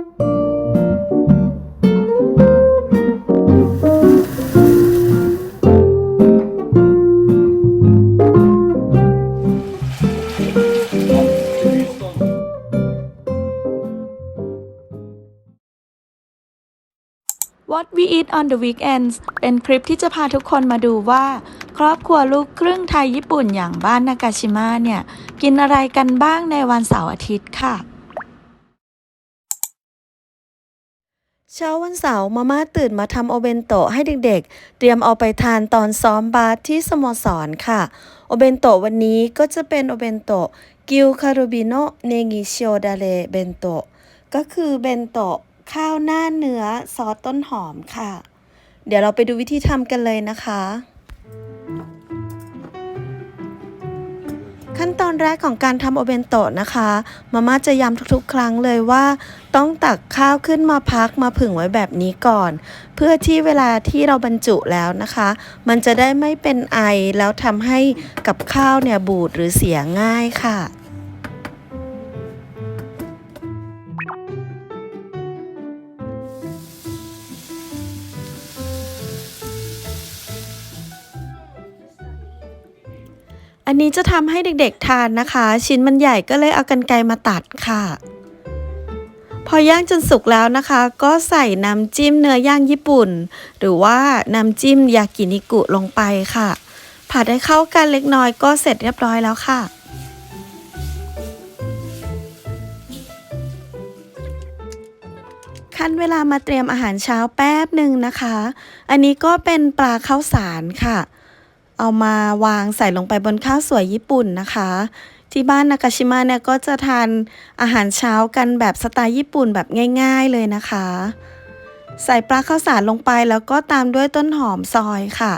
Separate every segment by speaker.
Speaker 1: What we eat on the weekends เป็นคลิปที่จะพาทุกคนมาดูว่า ครอบครัวลูกครึ่งไทยญี่ปุ่นอย่างบ้านนากาชิมะเนี่ย กินอะไรกันบ้างในวันเสาร์อาทิตย์ค่ะ เช้าวันเสาร์มาม่าตื่นมาทำโอเบนโตะให้เด็กๆ เตรียมเอาไปทานตอนซ้อมบาสที่สโมสรค่ะ โอเบนโตะวันนี้ก็จะเป็นโอเบนโตะกิวคารุบิโนเนงิชิโอดาเลเบนโตะก็คือเบนโตะข้าวหน้าเนื้อซอสต้นหอมค่ะ เดี๋ยวเราไปดูวิธีทำกันเลยนะคะ ขั้นตอนแรกของการทำโอเบนโตะนะคะ มาม่าจะย้ำทุกๆ ครั้งเลยว่า ต้องตักข้าวขึ้นมาพักมาผึ่งไว้แบบนี้ก่อน เพื่อที่เวลาที่เราบรรจุแล้วนะคะ มันจะได้ไม่เป็นไอแล้วทำให้กับข้าวเนี่ยบูดหรือเสียง่ายค่ะอันนี้จะทำให้เด็กๆทานนะคะ ชิ้นมันใหญ่ก็เลยเอากันไกรมาตัดค่ะ พอย่างจนสุกแล้วนะคะ ก็ใส่น้ำจิ้มเนื้อย่างญี่ปุ่น หรือว่าน้ำจิ้มยากินิกุลงไปค่ะ ผัดให้เข้ากันเล็กน้อยก็เสร็จเรียบร้อยแล้วค่ะขั้นเวลามาเตรียมอาหารเช้าแป๊บหนึ่งนะคะ อันนี้ก็เป็นปลาข้าวสารค่ะ เอามาวางใส่ลงไปบนข้าวสวยญี่ปุ่นนะคะ ที่บ้านนากาชิมะเนี่ยก็จะทานอาหารเช้ากันแบบสไตล์ญี่ปุ่นแบบง่าย ๆเลยนะคะ ใส่ปลาข้าวสารลงไปแล้วก็ตามด้วยต้นหอมซอยค่ะ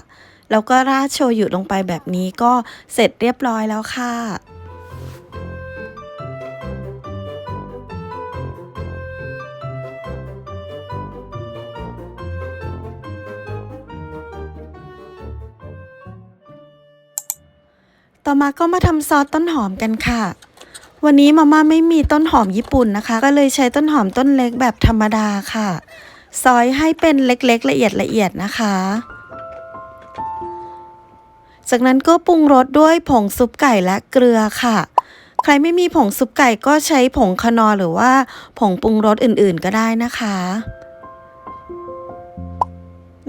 Speaker 1: แล้วก็ราดโชยุลงไปแบบนี้ก็เสร็จเรียบร้อยแล้วค่ะ อมาก็มาทำซอสต้นหอมกันค่ะ วันนี้มาม่าไม่มีต้นหอมญี่ปุ่นนะคะ ก็เลยใช้ต้นหอมต้นเล็กแบบธรรมดาค่ะ ซอยให้เป็นเล็กๆ ละเอียดละเอียดนะคะ จากนั้นก็ปรุงรสด้วยผงซุปไก่และเกลือค่ะ ใครไม่มีผงซุปไก่ก็ใช้ผงคนอหรือว่าผงปรุงรสอื่นๆก็ได้นะคะ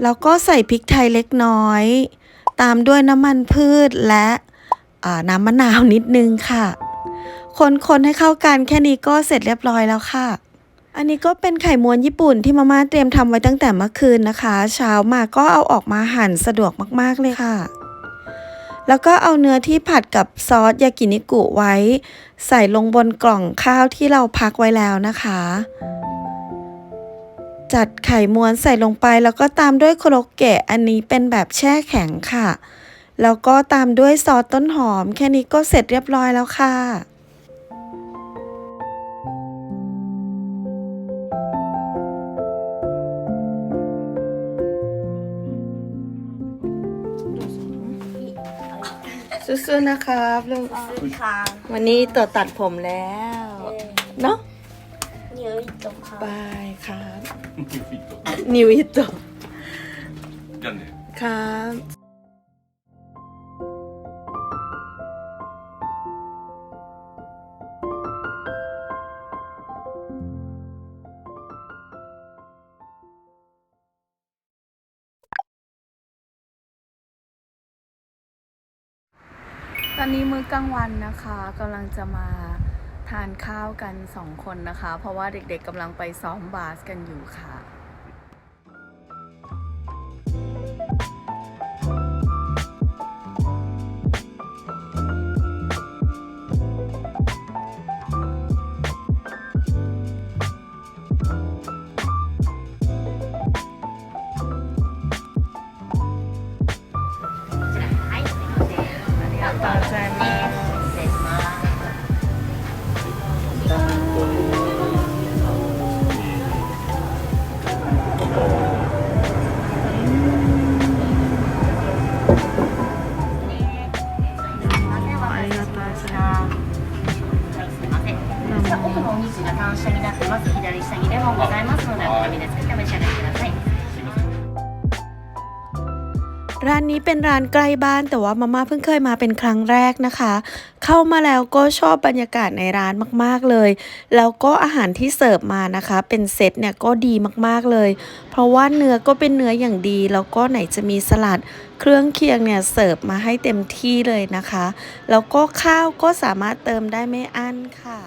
Speaker 1: แล้วก็ใส่พริกไทยเล็กน้อย ตามด้วยน้ำมันพืชและ น้ำมะนาวนิดนึงค่ะ คนๆให้เข้ากันแค่นี้ก็เสร็จเรียบร้อยแล้วค่ะ อันนี้ก็เป็นไข่ม้วนญี่ปุ่นที่มาม่าเตรียมทำไว้ตั้งแต่เมื่อคืนนะคะ เช้ามาก็เอาออกมาหั่นสะดวกมากๆเลยค่ะ แล้วก็เอาเนื้อที่ผัดกับซอสยากินิกุไว้ ใส่ลงบนกล่องข้าวที่เราพักไว้แล้วนะคะจัดไข่ม้วนใส่ลงไปแล้วก็ตามด้วยโคโรเกะอันนี้เป็นแบบแช่แข็งค่ะ แล้วก็ตามด้วยซอสต้นหอม แค่นี้ก็เสร็จเรียบร้อยแล้วค่ะสู้ๆนะครับลุ
Speaker 2: ง
Speaker 1: วันนี้ตัวตัดผมแล้ว เนาะ
Speaker 2: นิวอิโตะครั
Speaker 1: บบายครับนิวอิโตะครับ อนนี้มื้อกลางวันนะคะกำลังจะมาทานข้าวกันสองคนนะคะ เพราะว่าเด็กๆกำลังไปซ้อมบาสกันอยู่ค่ะ
Speaker 3: みでつけてお召し上がりください。
Speaker 1: ร้านนี้เป็นร้านใกล้บ้านแต่ว่ามาม่าเพิ่งเคยมาเป็นครั้งแรกนะคะ เข้ามาแล้วก็ชอบบรรยากาศในร้านมากๆเลย แล้วก็อาหารที่เสิร์ฟมานะคะ เป็นเซตเนี่ยก็ดีมากๆเลย เพราะว่าเนื้อก็เป็นเนื้ออย่างดี แล้วก็ไหนจะมีสลัดเครื่องเคียงเนี่ยเสิร์ฟมาให้เต็มที่เลยนะคะ แล้วก็ข้าวก็สามารถเติมได้ไม่อั้นค่ะ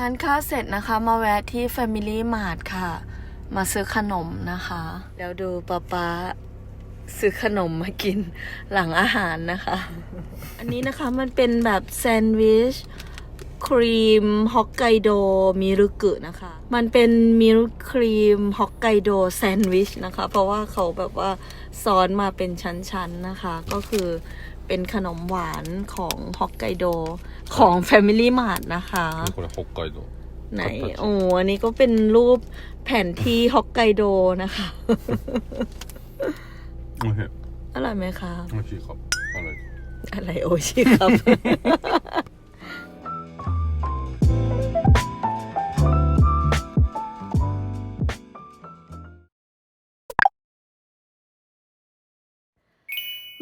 Speaker 1: ทานข้าวเสร็จนะคะ มาแวะที่ Family Mart ค่ะ มาซื้อขนมนะคะ เดี๋ยวดูป๊าป๊าซื้อขนมมากินหลังอาหารนะคะ อันนี้นะคะมันเป็นแบบแซนด์วิชครีมฮอกไกโดมิรุกุนะคะ มันเป็นมิรุครีมฮอกไกโดแซนด์วิชนะคะ เพราะว่าเขาแบบว่าซ้อนมาเป็นชั้นๆนะคะ ก็คือ เป็นขนมหวานของฮอกไกโดของ Family Mart นะคะ
Speaker 4: これ北海道
Speaker 1: ไหน
Speaker 4: 形
Speaker 1: โอ้อันนี้ก็เป็นรูปแผนที่ฮอกไกโดนะคะ
Speaker 4: おいしい
Speaker 1: อร่อยไหมคะ
Speaker 4: おいしいかあれ
Speaker 1: อะไรโอชิครับ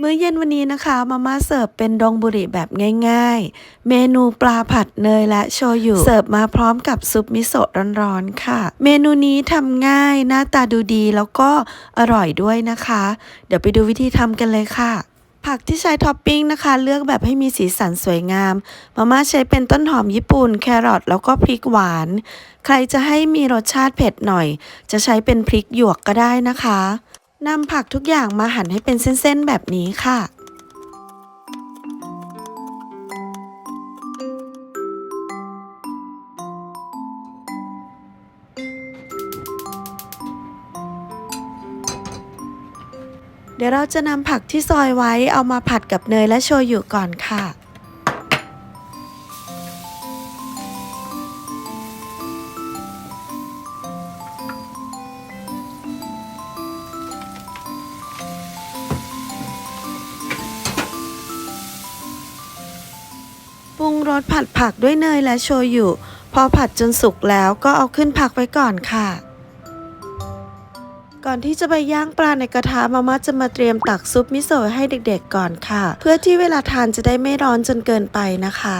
Speaker 1: มื้อเย็นวันนี้นะคะมาม่าเสิร์ฟเป็นดองบุหรี่แบบง่าย ๆ เมนูปลาผัดเนยและโชยุเสิร์ฟมาพร้อมกับซุปมิโซะร้อนๆค่ะ เมนูนี้ทำง่ายหน้าตาดูดีแล้วก็อร่อยด้วยนะคะ เดี๋ยวไปดูวิธีทำกันเลยค่ะ ผักที่ใช้ท็อปปิ้งนะคะ เลือกแบบให้มีสีสันสวยงาม มาม่าใช้เป็นต้นหอมญี่ปุ่น แครอทแล้วก็พริกหวาน ใครจะให้มีรสชาติเผ็ดหน่อย จะใช้เป็นพริกหยวกก็ได้นะคะ นำผักทุกอย่างมาหั่นให้เป็นเส้นๆแบบนี้ค่ะ เดี๋ยวเราจะนำผักที่ซอยไว้เอามาผัดกับเนยและโชยุก่อนค่ะ ผัดผักด้วยเนยและโชยุพอผัดจนสุกแล้วก็เอาขึ้นพักไว้ก่อนค่ะ ก่อนที่จะไปย่างปลาในกระทะมาม่าจะมาเตรียมตักซุปมิโซะให้เด็กๆก่อนค่ะ เพื่อที่เวลาทานจะได้ไม่ร้อนจนเกินไปนะคะ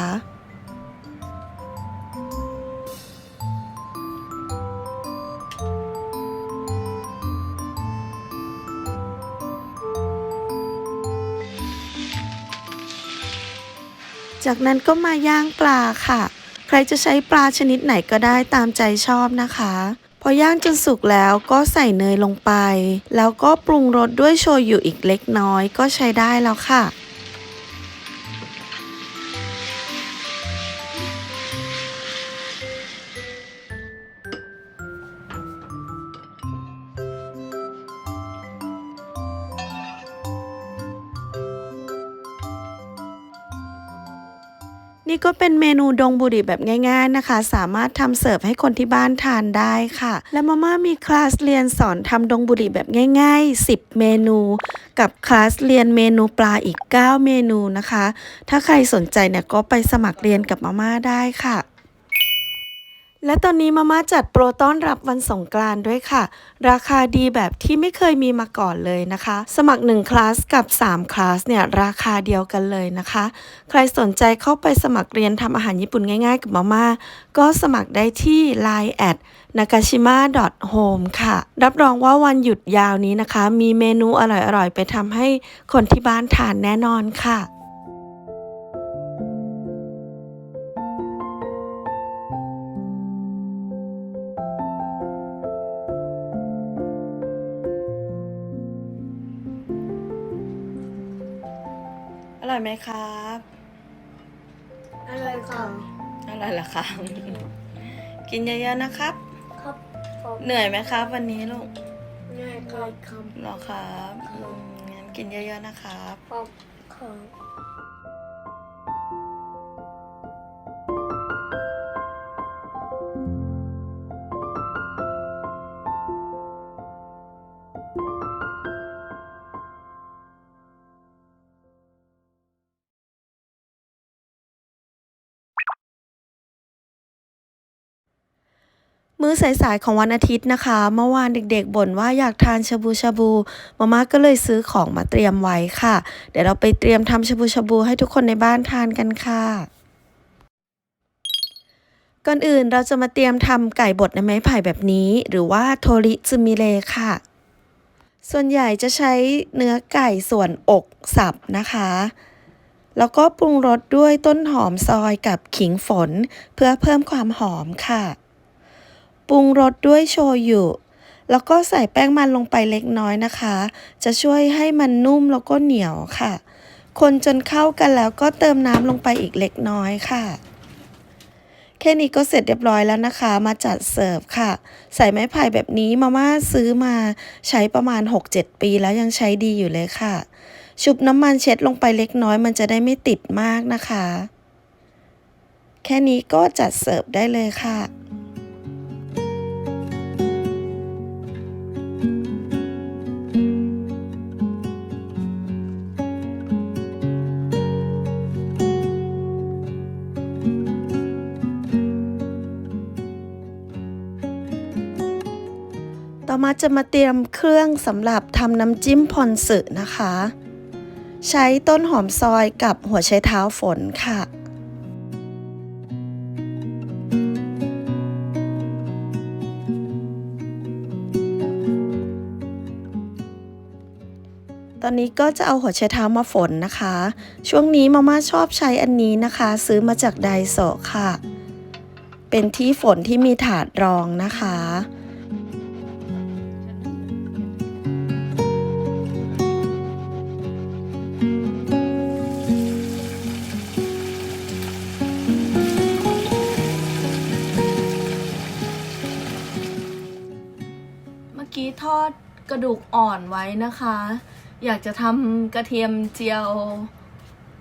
Speaker 1: จากนั้นก็มาย่างปลาค่ะ ใครจะใช้ปลาชนิดไหนก็ได้ตามใจชอบนะคะ พอย่างจนสุกแล้วก็ใส่เนยลงไป แล้วก็ปรุงรสด้วยโชยุอีกเล็กน้อยก็ใช้ได้แล้วค่ะ นี่ก็เป็นเมนูดงบุหรี่แบบง่ายๆนะคะ สามารถทำเสิร์ฟให้คนที่บ้านทานได้ค่ะ และมาม่ามีคลาสเรียนสอนทำดงบุหรี่แบบง่าย ๆ 10 เมนู กับคลาสเรียนเมนูปลาอีก 9 เมนูนะคะ ถ้าใครสนใจเนี่ยก็ไปสมัครเรียนกับมาม่าได้ค่ะ และตอนนี้มาม่าจัดโปรต้อนรับวันสงกรานด้วยค่ะ ราคาดีแบบที่ไม่เคยมีมาก่อนเลยนะคะ สมัคร 1 คลาสกับ 3 คลาสเนี่ยราคาเดียวกันเลยนะคะ ใครสนใจเข้าไปสมัครเรียนทำอาหารญี่ปุ่นง่ายๆ กับมาม่าก็สมัครได้ที่ line at nakashima home ค่ะ รับรองว่าวันหยุดยาวนี้นะคะ มีเมนูอร่อยๆ ไปทำให้คนที่บ้านทานแน่นอนค่ะ อร่อยไหมครับ
Speaker 2: อะไรครับ
Speaker 1: อร่อยเหรอคะกินเยอะๆนะครับ
Speaker 2: ครับผม
Speaker 1: เหนื่อยไหมครับ วันนี้ลูก
Speaker 2: ง่ายครับครับ
Speaker 1: เหรอครับอืมงั้นกินเยอะๆนะครับ
Speaker 2: ครับครับ
Speaker 1: มื้อสายๆของวันอาทิตย์นะคะ เมื่อวานเด็กๆบ่นว่าอยากทานชาบูชาบูมาม่าก็เลยซื้อของมาเตรียมไว้ค่ะ เดี๋ยวเราไปเตรียมทำชาบูชาบูให้ทุกคนในบ้านทานกันค่ะ ก่อนอื่นเราจะมาเตรียมทำไก่บดในไม้ไผ่แบบนี้ หรือว่าโทริซึมิเลค่ะ ส่วนใหญ่จะใช้เนื้อไก่ส่วนอกสับนะคะแล้วก็ปรุงรสด้วยต้นหอมซอยกับขิงฝน เพื่อเพิ่มความหอมค่ะ ปรุงรสด้วยโชยุแล้วก็ใส่แป้งมันลงไปเล็กน้อยนะคะ จะช่วยให้มันนุ่มแล้วก็เหนียวค่ะ คนจนเข้ากันแล้วก็เติมน้ำลงไปอีกเล็กน้อยค่ะ แค่นี้ก็เสร็จเรียบร้อยแล้วนะคะ มาจัดเสิร์ฟค่ะ ใส่ไม้ไผ่แบบนี้มาม่าซื้อมาใช้ประมาณ 6-7 ปีแล้วยังใช้ดีอยู่เลยค่ะ ชุบน้ำมันเช็ดลงไปเล็กน้อยมันจะได้ไม่ติดมากนะคะ แค่นี้ก็จัดเสิร์ฟได้เลยค่ะ มาจะมาเตรียมเครื่องสำหรับทำน้ำจิ้มพอนสึนะคะ ใช้ต้นหอมซอยกับหัวไชเท้าฝนค่ะ ตอนนี้ก็จะเอาหัวไชเท้ามาฝนนะคะ ช่วงนี้มาม่าชอบใช้อันนี้นะคะ ซื้อมาจากไดโซค่ะ เป็นที่ฝนที่มีถาดรองนะคะ ทอดกระดูกอ่อนไว้นะคะ อยากจะทำกระเทียมเจียว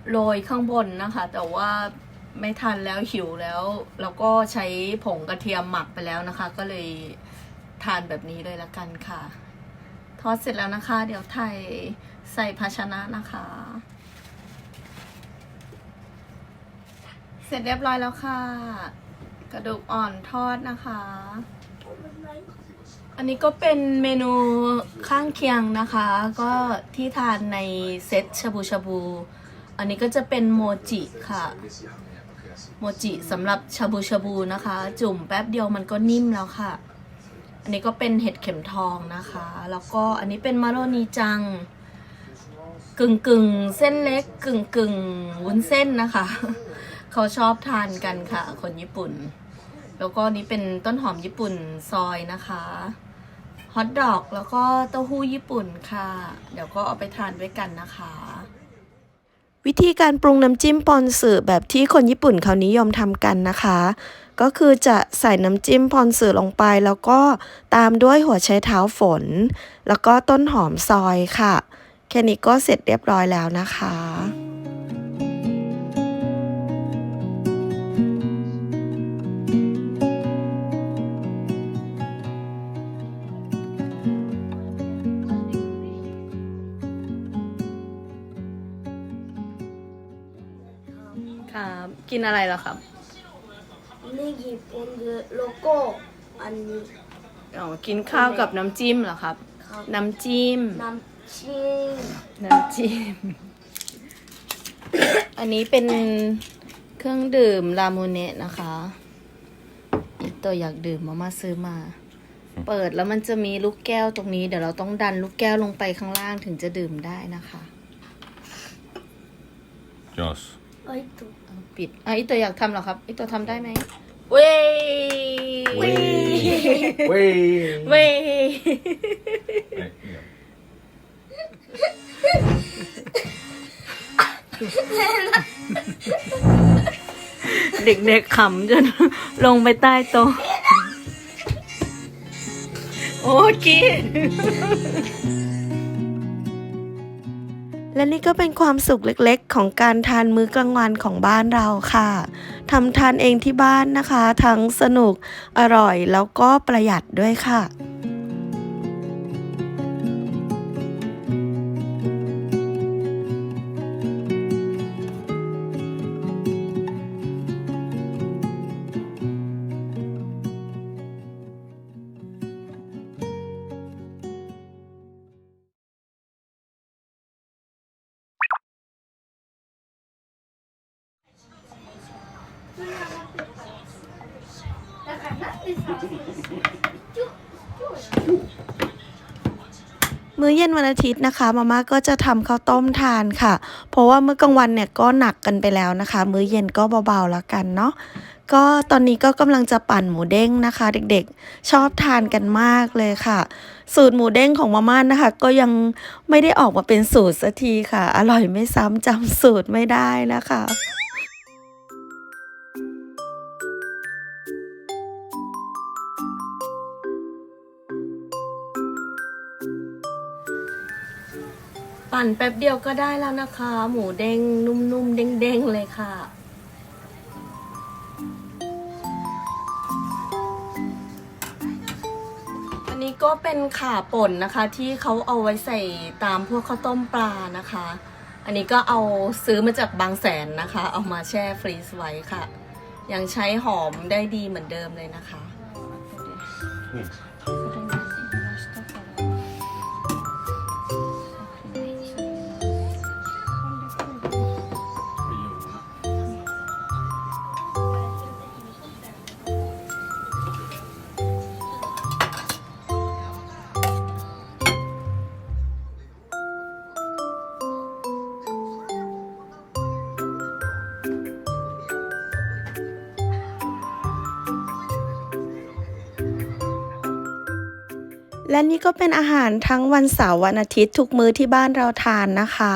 Speaker 1: โรยข้างบนนะคะ แต่ว่าไม่ทันแล้วหิวแล้ว แล้วก็ใช้ผงกระเทียมหมักไปแล้วนะคะ ก็เลยทานแบบนี้เลยละกันค่ะ ทอดเสร็จแล้วนะคะ เดี๋ยวไทยใส่ภาชนะนะคะ เสร็จเรียบร้อยแล้วค่ะ กระดูกอ่อนทอดนะคะ อันนี้ก็เป็นเมนูข้างเคียงนะคะ ก็ที่ทานในเซตชาบูชาบู อันนี้ก็จะเป็นโมจิค่ะ โมจิสำหรับชาบูชาบูนะคะ จุ่มแป๊บเดียวมันก็นิ่มแล้วค่ะ อันนี้ก็เป็นเห็ดเข็มทองนะคะ แล้วก็อันนี้เป็นมาโรนีจัง กึ่งกึ่งเส้นเล็กกึ่งกึ่งวุ้นเส้นนะคะ เขาชอบทานกันค่ะ คนญี่ปุ่น แล้วก็นี้เป็นต้นหอมญี่ปุ่นซอยนะคะ ฮอทดอกแล้วก็เต้าหู้ญี่ปุ่นค่ะ เดี๋ยวก็เอาไปทานด้วยกันนะคะ วิธีการปรุงน้ำจิ้มปอนสึแบบที่คนญี่ปุ่นเขานิยมทำกันนะคะ ก็คือจะใส่น้ำจิ้มปอนสึลงไปแล้วก็ตามด้วยหัวไชเท้าฝน แล้วก็ต้นหอมซอยค่ะ แค่นี้ก็เสร็จเรียบร้อยแล้วนะคะ กินอะไรล่ะครับ
Speaker 2: นี่หยิบเป็นโลโก้อันนี้
Speaker 1: อ๋อ กินข้าวกับน้ำจิ้มเหรอครับน้ำจิ้ม
Speaker 2: น้ำชิ้น
Speaker 1: น้ำจิ้ม อันนี้เป็นเครื่องดื่มลามูเนะนะคะตัวอยากดื่มมามาซื้อมา เปิดแล้วมันจะมีลูกแก้วตรงนี้ เดี๋ยวเราต้องดันลูกแก้วลงไปข้างล่างถึงจะดื่มได้นะคะ
Speaker 4: Jos.
Speaker 2: ไอ้ตุ๊
Speaker 1: ปิดอะอิโตะอยากทำหรอครับอิโตะทำได้ไหมเว้ย
Speaker 4: เว้ย
Speaker 1: เว้ย
Speaker 4: เว้ย
Speaker 1: เด็กๆขำจน ลงไปใต้โต๊ะโอเค และนี่ก็เป็นความสุขเล็กๆ ของการทานมื้อกลางวันของบ้านเราค่ะทำทานเองที่บ้านนะคะ ทั้งสนุกอร่อยแล้วก็ประหยัดด้วยค่ะ มื้อเย็นวันอาทิตย์นะคะมาม่าก็จะทำข้าวต้มทานค่ะ เพราะว่ามื้อกลางวันเนี่ยก็หนักกันไปแล้วนะคะ มื้อเย็นก็เบาๆแล้วกันเนาะก็ตอนนี้ก็กำลังจะปั่นหมูเด้งนะคะ เด็กๆ ชอบทานกันมากเลยค่ะ สูตรหมูเด้งของมาม่านะคะ ก็ยังไม่ได้ออกมาเป็นสูตรสักทีค่ะ อร่อยไม่ซ้ำจำสูตรไม่ได้นะคะ ปั่นแป๊บเดียวก็ได้แล้วนะคะ หมูเด้งนุ่มๆเด้งๆเลยค่ะ อันนี้ก็เป็นขาป่นนะคะ ที่เขาเอาไว้ใส่ตามพวกข้าวต้มปลานะคะ อันนี้ก็เอาซื้อมาจากบางแสนนะคะ เอามาแช่ฟรีซไว้ค่ะ ยังใช้หอมได้ดีเหมือนเดิมเลยนะคะ และนี่ก็เป็นอาหารทั้งวันเสาร์วันอาทิตย์ทุกมื้อที่บ้านเราทานนะคะ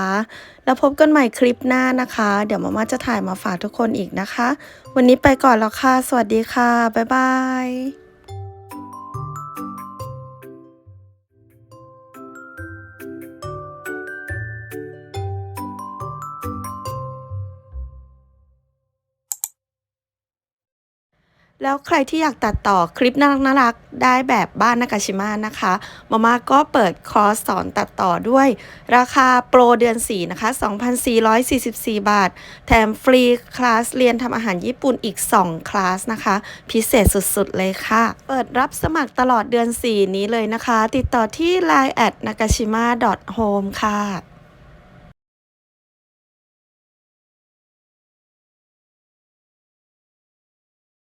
Speaker 1: แล้วพบกันใหม่คลิปหน้านะคะ เดี๋ยวมาม่าจะถ่ายมาฝากทุกคนอีกนะคะ วันนี้ไปก่อนแล้วค่ะ สวัสดีค่ะ บ๊ายบาย แล้วใครที่อยากตัดต่อคลิปน่ารักน่ารักๆได้แบบบ้านนากาชิมะนะคะมาม่าก็เปิดคอร์สสอนตัดต่อด้วย ราคาโปรเดือน 4 นะคะ 2,444 บาท แถมฟรีคลาสเรียนทำอาหารญี่ปุ่นอีก 2 คลาสนะคะ พิเศษสุดๆเลยค่ะ เปิดรับสมัครตลอดเดือน 4 นี้เลยนะคะ ติดต่อที่ line at nakashima home ค่ะ